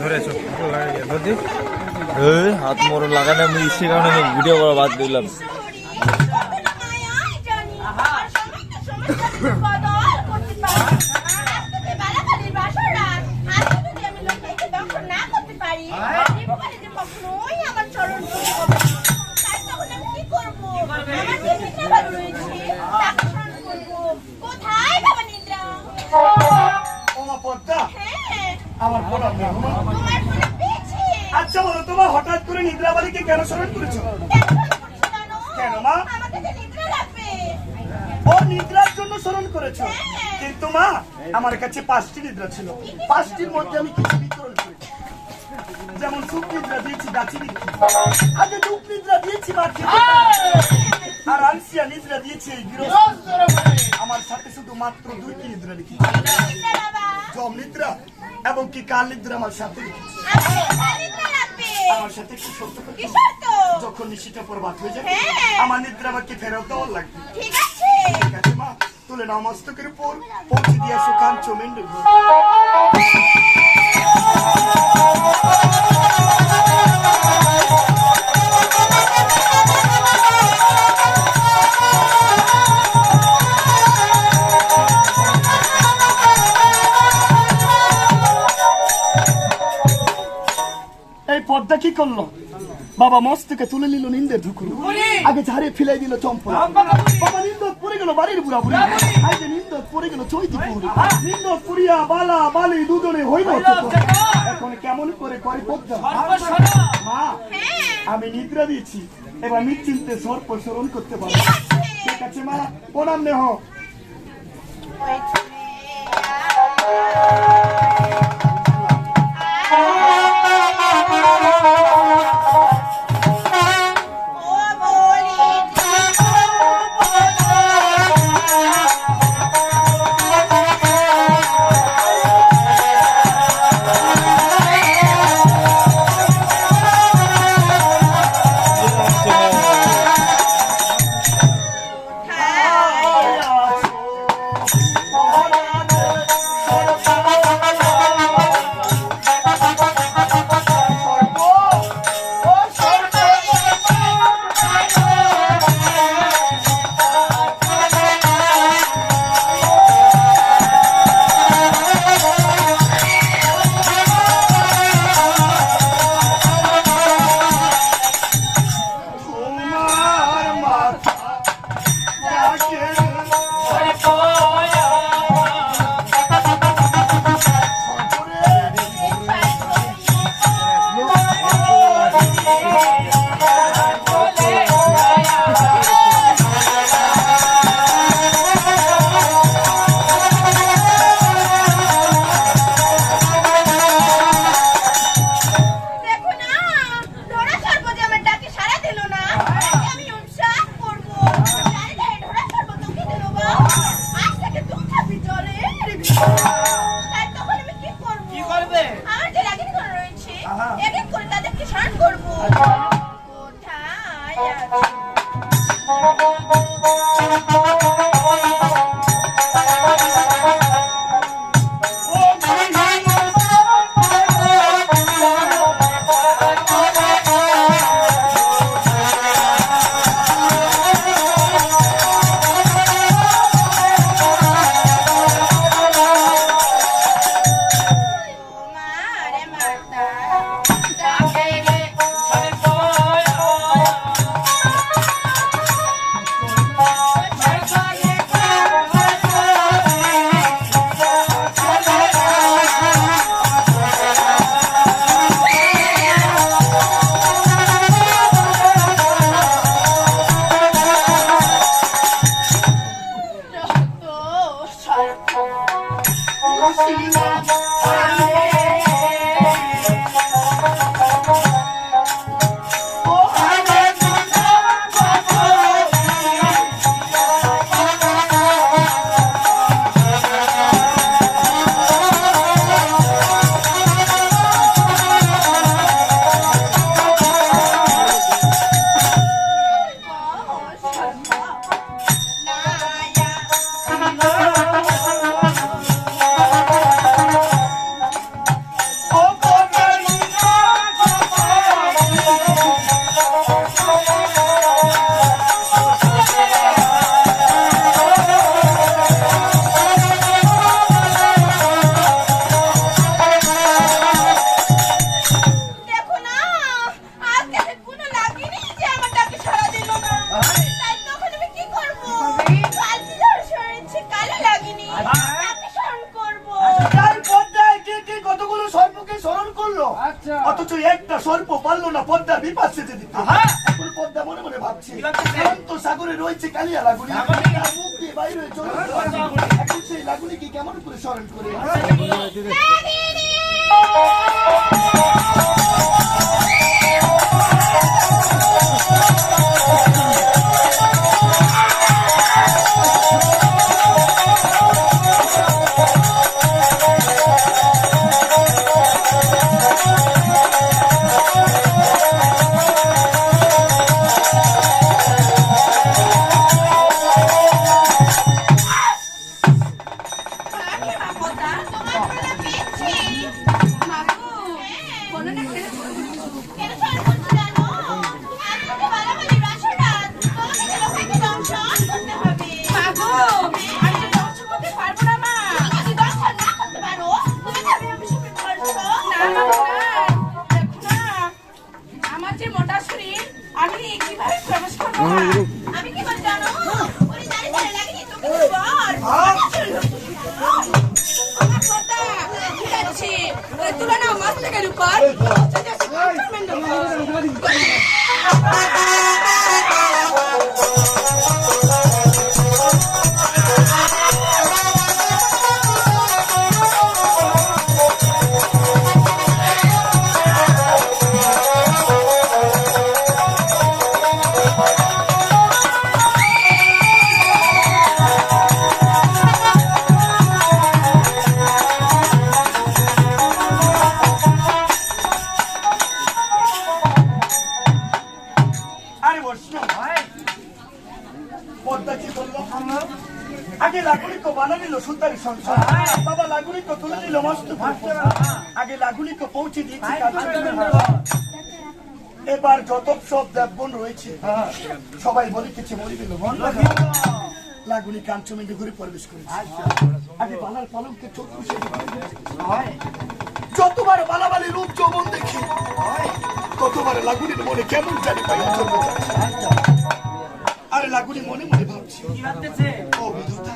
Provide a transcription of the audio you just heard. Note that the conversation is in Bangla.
ধরেছো হাত মোর লাগানো আমি সে কারণে আমি ভিডিও করা বাদ দিলাম। পদ্মা। হ্যাঁ। আমার পেয়েছি। আচ্ছা বলো তোমার হঠাৎ করে নিদ্রাবাড়িকে কেন স্মরণ করেছ? কেন মা? ও নিদ্রার জন্য স্মরণ করেছ? কিন্তু মা আমার কাছে পাঁচটি নিদ্রা ছিল। পাঁচটির মধ্যে আমি কিছু বিতরণ করেছি। যেমন সুখ নিদ্রা দিয়েছি গাছি নিদ্রা আগে দুঃখ নিদ্রা দিয়েছি পারি। আর আনসিয়া নিদ্রা দিয়েছি আমার সাথে শুধু মাত্র দুইটি নিদ্রা লিখি। জম নিদ্রা এবং কি কাল নিদ্রা আমার সাথে আমার সাথে কি সত্য যখন নিশিটা প্রভাত হয়ে যাবে। আমার নিদ্রা আমাকে ফেরত লাগবে। ঠিক আছে মা, তুলে নাও মস্তকের উপর। পৌঁছে দিয়ে সুখান চমেন পদ্মা কি করল? বাবা মস্তকে তুলে নিল নিন্দের ধুকুরু আগে ঝাড়ে ফিলাই দিল চম্পল বাবা নিন্দত পড়ে গেল বাড়ির বুড়া বুড়ি আগে নিন্দত পড়ে গেল চৈতিপুর। নিন্দত পুরিয়া বালা বালি দুজনে হইল। এখন কেমন করে করে পদ্মা? মা আমি নিদ্রা দিয়েছি। এবার নিশ্চিন্তে সর্প স্মরণ করতে পারো। ঠিক আছে মা। প্রণাম নেহ। Thank. অথচ একটা সর্প পারল না পদ্মা বিপাদ সেজে দিতে। এখন পদ্মা মনে মনে ভাবছে তো সাগরে রয়েছে কালিয়া লাগুনি মুখ দিয়ে বাইরে চলে। এখন সেই লাগুনিকে কেমন করে স্মরণ করে? আমার যে মোটা শরীর আমি কীভাবে প্রবেশ করব? আমি কি করে জানো? ওরে দাঁড়িয়ে দাঁড়িয়ে লাগেনি, তুমি বল। আমার কথা ঠিক আছে তুলনা মস্তকের উপর সুন্দরী সংসার। বাবা লাগুলি কো তুলে নিল মস্ত আগে লাগুলি কো পৌঁছে দিয়েছি এবার যত সব দেবগণ রয়েছে সবাই বলিতেছে মরিবেল লাগুলি কাঞ্চমেন্দ্র ঘুরে প্রবেশ করেছে। আগে বালার পালঙ্কে চোখ বসে যতবার বালাবালি রূপ যৌবন দেখি ততবার লাগুনির মনে কেমন জানি পাই আরে লাগুনি মনে মনে ভাবছি ও বিধুতা।